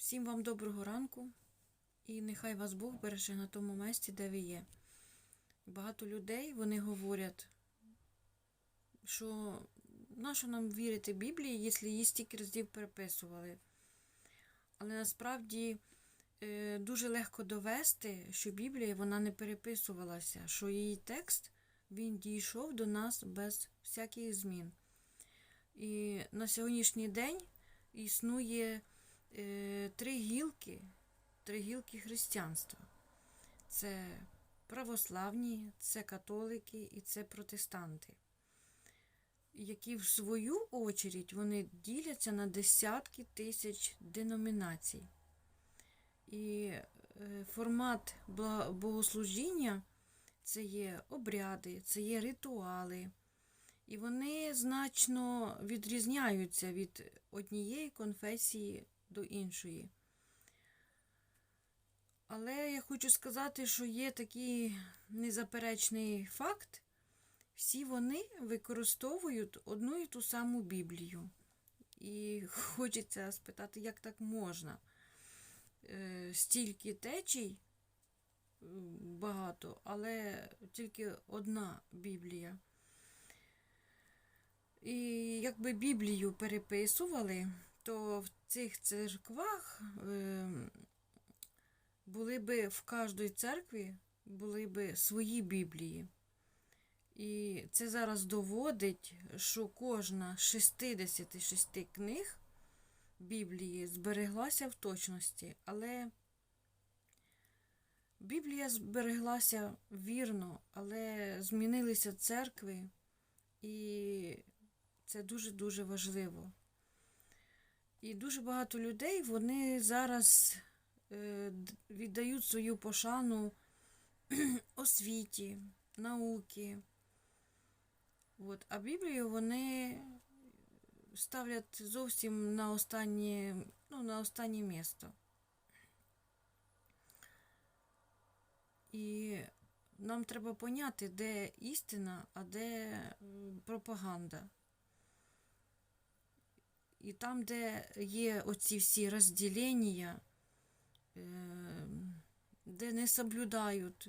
Всім вам доброго ранку і нехай вас Бог береже на тому місці, де ви є. Багато людей вони говорять, що нащо нам вірити Біблії, якщо її стільки разів переписували. Але насправді е, дуже легко довести, що Біблія вона не переписувалася, що її текст він дійшов до нас без всяких змін. І на сьогоднішній день існує три гілки, три гілки християнства. Це православні, це католики і це протестанти, які в свою очередь вони діляться на десятки тисяч деномінацій. І е, формат богослужіння це є обряди, це є ритуали. І вони значно відрізняються від однієї конфесії до іншої. Але я хочу сказати, що є такий незаперечний факт. Всі вони використовують одну і ту саму Біблію. І хочеться спитати, як так можна? Е, Стільки течій багато, але тільки одна Біблія. І якби Біблію переписували, то в цих церквах е, були би в кожній церкві були би свої Біблії. І це зараз доводить, що кожна з 66 книг Біблії збереглася в точності, але Біблія збереглася вірно, але змінилися церкви, і це дуже-дуже важливо. І дуже багато людей вони зараз е, віддають свою пошану освіті, науки. От. А Біблію вони ставлять зовсім на останнє, ну, на останнє місто. І нам треба поняти, де істина, а де пропаганда. І там, де є оці всі розділення, е, де не соблюдають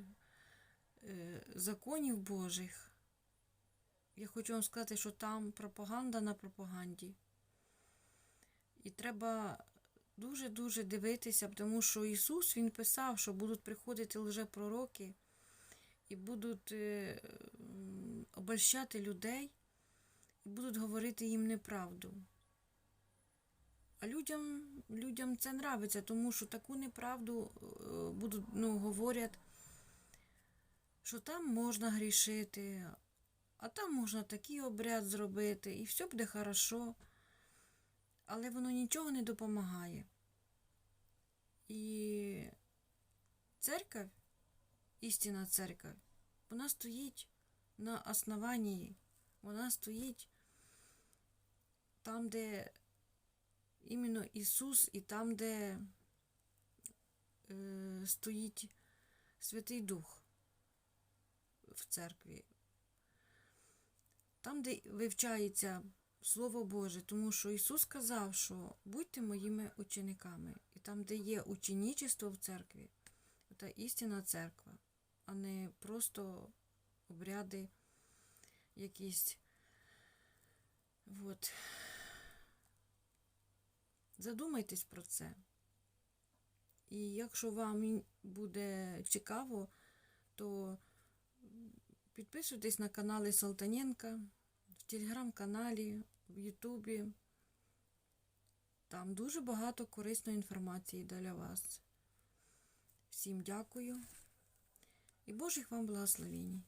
е, законів Божих, я хочу вам сказати, що там пропаганда на пропаганді. І треба дуже-дуже дивитися, тому що Ісус Він писав, що будуть приходити лжепророки і будуть е, обольщати людей, і будуть говорити їм неправду. А людям, людям це нравиться, тому що таку неправду е, будуть, ну, говорять, що там можна грішити, а там можна такий обряд зробити, і все буде хорошо. Але воно нічого не допомагає. І церковь, істинна церковь, вона стоїть на основанні, вона стоїть там, де іменно Ісус, і там, де е, стоїть Святий Дух в церкві. Там, де вивчається Слово Боже, тому що Ісус сказав, що будьте моїми учениками. І там, де є ученичество в церкві, це істинна церква, а не просто обряди якісь. Вот. Задумайтесь про це. І якщо вам буде цікаво, то підписуйтесь на канали Салтаненка, в телеграм-каналі, в Ютубі. Там дуже багато корисної інформації для вас. Всім дякую і Божих вам благословень.